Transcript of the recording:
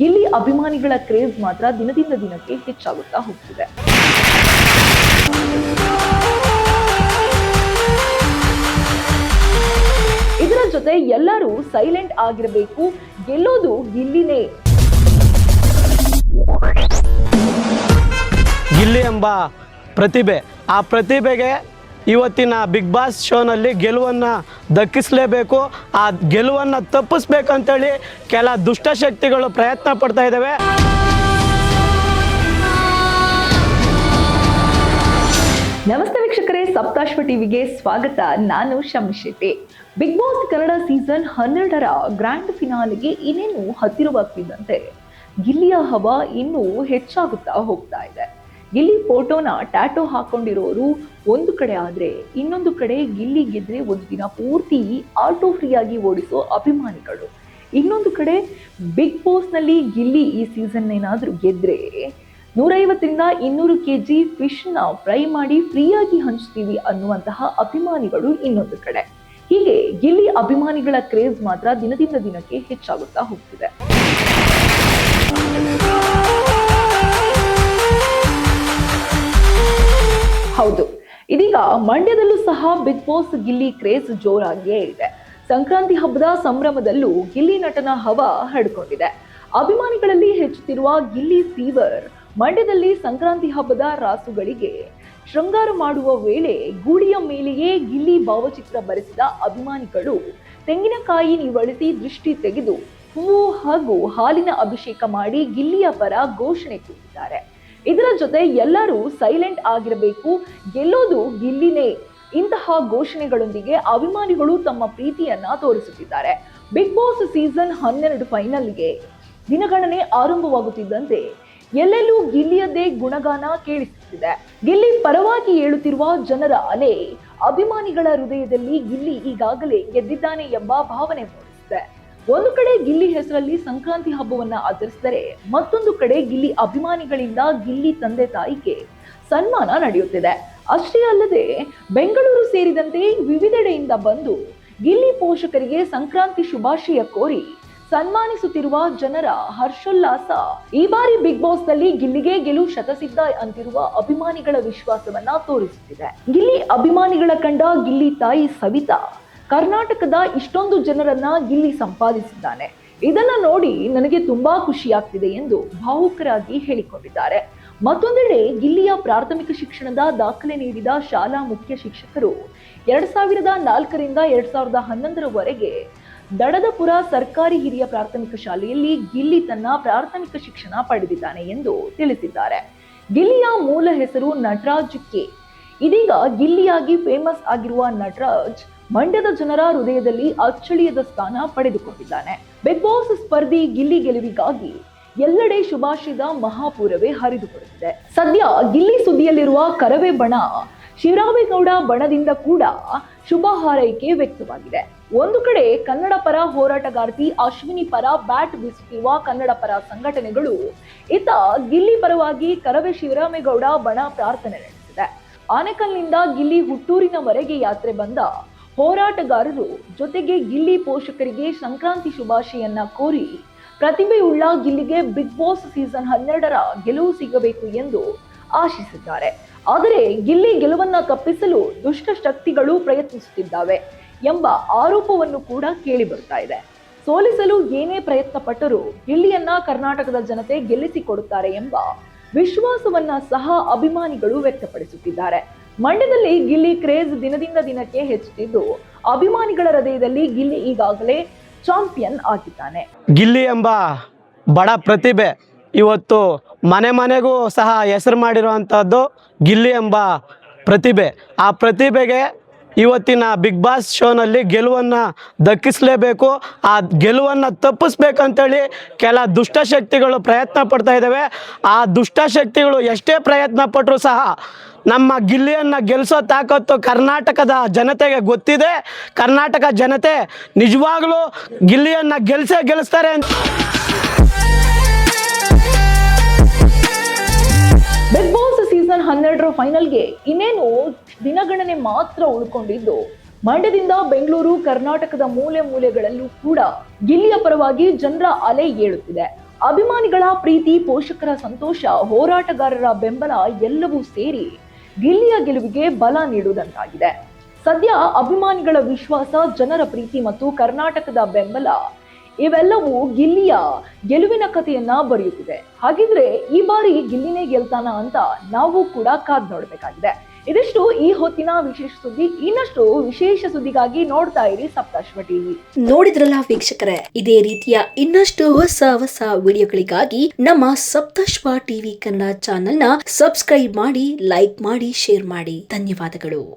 ಗಿಲ್ಲಿ ಅಭಿಮಾನಿಗಳ ಕ್ರೇಜ್ ಮಾತ್ರ ದಿನದಿಂದ ದಿನಕ್ಕೆ ಹೆಚ್ಚಾಗುತ್ತಾ ಹೋಗ್ತಿದೆ. ಇದರ ಜೊತೆ ಎಲ್ಲರೂ ಸೈಲೆಂಟ್ ಆಗಿರಬೇಕು, ಗೆಲ್ಲೋದು ಗಿಲ್ಲಿನೇ ಗಿಲ್ಲಿ ಎಂಬ ಪ್ರತಿಭೆ, ಆ ಪ್ರತಿಭೆಗೆ ಇವತ್ತಿನ ಬಿಗ್ ಬಾಸ್ ಶೋನಲ್ಲಿ ಗೆಲುವನ್ನು ದಕ್ಕಿಸಲೇಬೇಕು. ಆ ಗೆಲುವನ್ನು ತಪ್ಪಿಸ್ಬೇಕಂತೇಳಿ ಕೆಲ ದುಷ್ಟಶಕ್ತಿಗಳು ಪ್ರಯತ್ನ ಪಡ್ತಾ ಇದ್ದಾವೆ ನಮಸ್ತೆ ವೀಕ್ಷಕರೇ, ಸಪ್ತಾಶ್ವ ಟಿವಿಗೆ ಸ್ವಾಗತ. ನಾನು Shami Shetty. Big Boss Kannada season ಹನ್ನೆರಡರ ಗ್ರ್ಯಾಂಡ್ ಫಿನಾಲಿಗೆ ಇನ್ನೇನು ಹತ್ತಿರವಾಗ್ತಿದ್ದಂತೆ ಗಿಲ್ಲಿಯ ಹವಾ ಇನ್ನೂ ಹೆಚ್ಚಾಗುತ್ತಾ ಹೋಗ್ತಾ ಇದೆ. ಗಿಲ್ಲಿ ಫೋಟೋನ ಟ್ಯಾಟೋ ಹಾಕೊಂಡಿರೋರು ಒಂದು ಕಡೆ ಆದ್ರೆ ಇನ್ನೊಂದು ಕಡೆ ಗಿಲ್ಲಿ ಗೆದ್ರೆ ಒಂದು ದಿನ ಪೂರ್ತಿ ಆಟೋ ಫ್ರೀಯಾಗಿ ಓಡಿಸೋ ಅಭಿಮಾನಿಗಳು. ಇನ್ನೊಂದು ಕಡೆ ಬಿಗ್ ಬಾಸ್ನಲ್ಲಿ ಗಿಲ್ಲಿ ಈ ಸೀಸನ್ ಏನಾದರೂ ಗೆದ್ರೆ ನೂರೈವತ್ತರಿಂದ ಇನ್ನೂರು ಕೆ ಜಿ ಫಿಶ್ನ ಫ್ರೈ ಮಾಡಿ ಫ್ರೀಯಾಗಿ ಹಂಚ್ತೀವಿ ಅನ್ನುವಂತಹ ಅಭಿಮಾನಿಗಳು ಇನ್ನೊಂದು ಕಡೆ. ಹೀಗೆ ಗಿಲ್ಲಿ ಅಭಿಮಾನಿಗಳ ಕ್ರೇಜ್ ಮಾತ್ರ ದಿನದಿಂದ ದಿನಕ್ಕೆ ಹೆಚ್ಚಾಗುತ್ತಾ ಹೋಗ್ತಿದೆ. ಹೌದು. ಇದೀಗ ಮಂಡ್ಯದಲ್ಲೂ ಸಹ ಬಿಗ್ ಬಾಸ್ ಗಿಲ್ಲಿ ಕ್ರೇಜ್ ಜೋರಾಗಿಯೇ ಇದೆ. ಸಂಕ್ರಾಂತಿ ಹಬ್ಬದ ಸಂಭ್ರಮದಲ್ಲೂ ಗಿಲ್ಲಿ ನಟನ ಹವ ಹರಡಿಕೊಂಡಿದೆ. ಅಭಿಮಾನಿಗಳಲ್ಲಿ ಹೆಚ್ಚುತ್ತಿರುವ ಗಿಲ್ಲಿ ಫೀವರ್ ಮಂಡ್ಯದಲ್ಲಿ ಸಂಕ್ರಾಂತಿ ಹಬ್ಬದ ರಾಸುಗಳಿಗೆ ಶೃಂಗಾರ ಮಾಡುವ ವೇಳೆ ಗೂಡಿಯ ಮೇಲೆಯೇ ಗಿಲ್ಲಿ ಭಾವಚಿತ್ರ ಬರೆಸಿದ ಅಭಿಮಾನಿಗಳು ತೆಂಗಿನಕಾಯಿ ನಿವಳಿಸಿ ದೃಷ್ಟಿ ತೆಗೆದು ಹೂವು ಹಾಗೂ ಹಾಲಿನ ಅಭಿಷೇಕ ಮಾಡಿ ಗಿಲ್ಲಿಯ ಪರ ಘೋಷಣೆ ಕೂಗಿದ್ದಾರೆ. ಇದರ ಜೊತೆ ಎಲ್ಲರೂ ಸೈಲೆಂಟ್ ಆಗಿರಬೇಕು, ಗೆಲ್ಲೋದು ಗಿಲ್ಲಿನೇ. ಇಂತಹ ಘೋಷಣೆಗಳೊಂದಿಗೆ ಅಭಿಮಾನಿಗಳು ತಮ್ಮ ಪ್ರೀತಿಯನ್ನ ತೋರಿಸುತ್ತಿದ್ದಾರೆ. ಬಿಗ್ ಬಾಸ್ ಸೀಸನ್ ಹನ್ನೆರಡು ಫೈನಲ್ಗೆ ದಿನಗಣನೆ ಆರಂಭವಾಗುತ್ತಿದ್ದಂತೆ ಎಲ್ಲೆಲ್ಲೂ ಗಿಲ್ಲಿಯದ್ದೇ ಗುಣಗಾನ ಕೇಳಿಸುತ್ತಿದೆ. ಗಿಲ್ಲಿ ಪರವಾಗಿ ಏಳುತ್ತಿರುವ ಜನರ ಅಲೆ ಅಭಿಮಾನಿಗಳ ಹೃದಯದಲ್ಲಿ ಗಿಲ್ಲಿ ಈಗಾಗಲೇ ಗೆದ್ದಿದ್ದಾನೆ ಎಂಬ ಭಾವನೆ ಮೂಡಿಸಿದೆ. ಒಂದು ಕಡೆ ಗಿಲ್ಲಿ ಹೆಸರಲ್ಲಿ ಸಂಕ್ರಾಂತಿ ಹಬ್ಬವನ್ನ ಆಚರಿಸಿದರೆ ಮತ್ತೊಂದು ಕಡೆ ಗಿಲ್ಲಿ ಅಭಿಮಾನಿಗಳಿಂದ ಗಿಲ್ಲಿ ತಂದೆ ತಾಯಿಗೆ ಸನ್ಮಾನ ನಡೆಯುತ್ತಿದೆ. ಅಷ್ಟೇ ಅಲ್ಲದೆ ಬೆಂಗಳೂರು ಸೇರಿದಂತೆ ವಿವಿಧೆಡೆಯಿಂದ ಬಂದು ಗಿಲ್ಲಿ ಪೋಷಕರಿಗೆ ಸಂಕ್ರಾಂತಿ ಶುಭಾಶಯ ಕೋರಿ ಸನ್ಮಾನಿಸುತ್ತಿರುವ ಜನರ ಹರ್ಷೋಲ್ಲಾಸ. ಈ ಬಾರಿ ಬಿಗ್ ಬಾಸ್ನಲ್ಲಿ ಗಿಲ್ಲಿಗೆ ಗೆಲುವು ಶತಸಿದ್ಧ ಅಂತಿರುವ ಅಭಿಮಾನಿಗಳ ವಿಶ್ವಾಸವನ್ನ ತೋರಿಸುತ್ತಿದೆ. ಗಿಲ್ಲಿ ಅಭಿಮಾನಿಗಳ ಕಂಡ ಗಿಲ್ಲಿ ತಾಯಿ ಸವಿತಾ ಕರ್ನಾಟಕದ ಇಷ್ಟೊಂದು ಜನರನ್ನ ಇಲ್ಲಿ ಸಂಪಾದಿಸಿದ್ದಾನೆ. ಇದನ್ನ ನೋಡಿ ನನಗೆ ತುಂಬಾ ಖುಷಿಯಾಗ್ತಿದೆ ಎಂದು ಭಾವುಕರಾಗಿ ಹೇಳಿಕೊಂಡಿದ್ದಾರೆ. ಮತ್ತೊಂದೆಡೆ ಗಿಲ್ಲಿಯ ಪ್ರಾಥಮಿಕ ಶಿಕ್ಷಣದ ದಾಖಲೆ ನೀಡಿದ ಶಾಲಾ ಮುಖ್ಯ ಶಿಕ್ಷಕರು ಎರಡ್ ಸಾವಿರದ ನಾಲ್ಕರಿಂದ ಎರಡ್ ಸಾವಿರದ ಹನ್ನೊಂದರವರೆಗೆ ದಡದಪುರ ಸರ್ಕಾರಿ ಹಿರಿಯ ಪ್ರಾಥಮಿಕ ಶಾಲೆಯಲ್ಲಿ ಗಿಲ್ಲಿ ತನ್ನ ಪ್ರಾಥಮಿಕ ಶಿಕ್ಷಣ ಪಡೆದಿದ್ದಾನೆ ಎಂದು ತಿಳಿಸಿದ್ದಾರೆ. ಗಿಲ್ಲಿಯ ಮೂಲ ಹೆಸರು ನಟರಾಜ್ ಕೆ. ಇದೀಗ ಗಿಲ್ಲಿಯಾಗಿ ಫೇಮಸ್ ಆಗಿರುವ ನಟರಾಜ್ ಮಂಡ್ಯದ ಜನರ ಹೃದಯದಲ್ಲಿ ಅಚ್ಚಳಿಯದ ಸ್ಥಾನ ಪಡೆದುಕೊಂಡಿದ್ದಾನೆ. ಬಿಗ್ ಬಾಸ್ ಸ್ಪರ್ಧಿ ಗಿಲ್ಲಿ ಗೆಲುವಿಗಾಗಿ ಎಲ್ಲೆಡೆ ಶುಭಾಶಯದ ಮಹಾಪೂರವೇ ಹರಿದು ಬರುತ್ತಿದೆ ಸದ್ಯ ಗಿಲ್ಲಿ ಸುದ್ದಿಯಲ್ಲಿರುವ ಕರವೇ ಬಣ ಶಿವರಾಮೇಗೌಡ ಬಣದಿಂದ ಕೂಡ ಶುಭ ಹಾರೈಕೆ ವ್ಯಕ್ತವಾಗಿದೆ. ಒಂದು ಕಡೆ ಕನ್ನಡ ಪರ ಹೋರಾಟಗಾರ್ತಿ ಅಶ್ವಿನಿ ಪರ ಬ್ಯಾಟ್ ಬೀಸುತ್ತಿರುವ ಕನ್ನಡ ಪರ ಸಂಘಟನೆಗಳು ಇತ್ತ ಗಿಲ್ಲಿ ಪರವಾಗಿ ಕರವೇ ಶಿವರಾಮೇಗೌಡ ಬಣ ಪ್ರಾರ್ಥನೆ ನಡೆಸಿದೆ. ಆನೆಕಲ್ನಿಂದ ಗಿಲ್ಲಿ ಹುಟ್ಟೂರಿನವರೆಗೆ ಯಾತ್ರೆ ಬಂದ ಹೋರಾಟಗಾರರು ಜೊತೆಗೆ ಗಿಲ್ಲಿ ಪೋಷಕರಿಗೆ ಸಂಕ್ರಾಂತಿ ಶುಭಾಶಯನ್ನ ಕೋರಿ ಪ್ರತಿಭೆಯುಳ್ಳ ಗಿಲ್ಲಿಗೆ ಬಿಗ್ ಬಾಸ್ ಸೀಸನ್ ಹನ್ನೆರಡರ ಗೆಲುವು ಸಿಗಬೇಕು ಎಂದು ಆಶಿಸಿದ್ದಾರೆ. ಆದರೆ ಗಿಲ್ಲಿ ಗೆಲುವನ್ನ ತಪ್ಪಿಸಲು ದುಷ್ಟ ಶಕ್ತಿಗಳು ಪ್ರಯತ್ನಿಸುತ್ತಿದ್ದಾವೆ ಎಂಬ ಆರೋಪವನ್ನು ಕೂಡ ಕೇಳಿ ಬರ್ತಾ ಇದೆ. ಸೋಲಿಸಲು ಏನೇ ಪ್ರಯತ್ನ ಪಟ್ಟರೂ ಗಿಲ್ಲಿಯನ್ನ ಕರ್ನಾಟಕದ ಜನತೆ ಗೆಲ್ಲಿಸಿಕೊಡುತ್ತಾರೆ ಎಂಬ ವಿಶ್ವಾಸವನ್ನ ಸಹ ಅಭಿಮಾನಿಗಳು ವ್ಯಕ್ತಪಡಿಸುತ್ತಿದ್ದಾರೆ. ಮಂಡ್ಯದಲ್ಲಿ ಗಿಲ್ಲಿ ಕ್ರೇಜ್ ದಿನದಿಂದ ದಿನಕ್ಕೆ ಹೆಚ್ಚುತ್ತಿದ್ದು, ಅಭಿಮಾನಿಗಳ ಹೃದಯದಲ್ಲಿ ಗಿಲ್ಲಿ ಈಗಾಗಲೇ ಚಾಂಪಿಯನ್ ಆಗಿದ್ದಾನೆ. ಗಿಲ್ಲಿ ಎಂಬ ಬಡ ಪ್ರತಿಭೆ ಇವತ್ತು ಮನೆ ಮನೆಗೂ ಸಹ ಹೆಸರು ಮಾಡಿರುವಂಥದ್ದು ಗಿಲ್ಲಿ ಎಂಬ ಪ್ರತಿಭೆ. ಆ ಪ್ರತಿಭೆಗೆ ಇವತ್ತಿನ ಬಿಗ್ ಬಾಸ್ ಶೋನಲ್ಲಿ ಗೆಲುವನ್ನು ದಕ್ಕಿಸಲೇಬೇಕು. ಆ ಗೆಲುವನ್ನು ತಪ್ಪಿಸ್ಬೇಕಂತೇಳಿ ಕೆಲ ದುಷ್ಟಶಕ್ತಿಗಳು ಪ್ರಯತ್ನ ಪಡ್ತಾ ಇದ್ದಾವೆ. ಆ ದುಷ್ಟಶಕ್ತಿಗಳು ಎಷ್ಟೇ ಪ್ರಯತ್ನ ಪಟ್ಟರೂ ಸಹ ನಮ್ಮ ಗಿಲ್ಲಿಯನ್ನು ಗೆಲ್ಲಿಸೋ ತಾಕತ್ತು ಕರ್ನಾಟಕದ ಜನತೆಗೆ ಗೊತ್ತಿದೆ. ಕರ್ನಾಟಕ ಜನತೆ ನಿಜವಾಗ್ಲೂ ಗಿಲ್ಲಿಯನ್ನು ಗೆಲ್ಸೇ ಗೆಲ್ಲಿಸ್ತಾರೆ ಅಂತ. ಬಿಗ್ ಬಾಸ್ ಸೀಸನ್ ಹನ್ನೆರಡರ ಫೈನಲ್ಗೆ ಇನ್ನೇನು ದಿನಗಣನೆ ಮಾತ್ರ ಉಳ್ಕೊಂಡಿದ್ದು. ಮಂಡ್ಯದಿಂದ ಬೆಂಗಳೂರು, ಕರ್ನಾಟಕದ ಮೂಲೆ ಮೂಲೆಗಳಲ್ಲೂ ಕೂಡ ಗಿಲ್ಲಿಯ ಪರವಾಗಿ ಜನರ ಅಲೆ ಏಳುತ್ತಿದೆ. ಅಭಿಮಾನಿಗಳ ಪ್ರೀತಿ, ಪೋಷಕರ ಸಂತೋಷ, ಹೋರಾಟಗಾರರ ಬೆಂಬಲ ಎಲ್ಲವೂ ಸೇರಿ ಗಿಲ್ಲಿಯ ಗೆಲುವಿಗೆ ಬಲ ನೀಡುವುದಂತಾಗಿದೆ. ಸದ್ಯ ಅಭಿಮಾನಿಗಳ ವಿಶ್ವಾಸ, ಜನರ ಪ್ರೀತಿ ಮತ್ತು ಕರ್ನಾಟಕದ ಬೆಂಬಲ, ಇವೆಲ್ಲವೂ ಗಿಲ್ಲಿಯ ಗೆಲುವಿನ ಕಥೆಯನ್ನ ಬರೆಯುತ್ತಿದೆ. ಹಾಗಿದ್ರೆ ಈ ಬಾರಿ ಗಿಲ್ಲಿನೇ ಗೆಲ್ತಾನ ಅಂತ ನಾವು ಕೂಡ ಕಾದ್ ನೋಡ್ಬೇಕಾಗಿದೆ. ಇದಿಷ್ಟು ಈ ಹೊತ್ತಿನ ವಿಶೇಷ ಸುದ್ದಿ. ಇನ್ನಷ್ಟು ವಿಶೇಷ ಸುದ್ದಿಗಾಗಿ ನೋಡ್ತಾ ಇರಿ ಸಪ್ತಾಶ್ವ ಟಿವಿ. ನೋಡಿದ್ರಲ್ಲ ವೀಕ್ಷಕರೇ, ಇದೇ ರೀತಿಯ ಇನ್ನಷ್ಟು ಹೊಸ ಹೊಸ ವಿಡಿಯೋಗಳಿಗಾಗಿ ನಮ್ಮ ಸಪ್ತಶ್ವ ಟಿವಿ ಕನ್ನಡ ಚಾನೆಲ್ನ ಸಬ್ಸ್ಕ್ರೈಬ್ ಮಾಡಿ, ಲೈಕ್ ಮಾಡಿ, ಶೇರ್ ಮಾಡಿ. ಧನ್ಯವಾದಗಳು.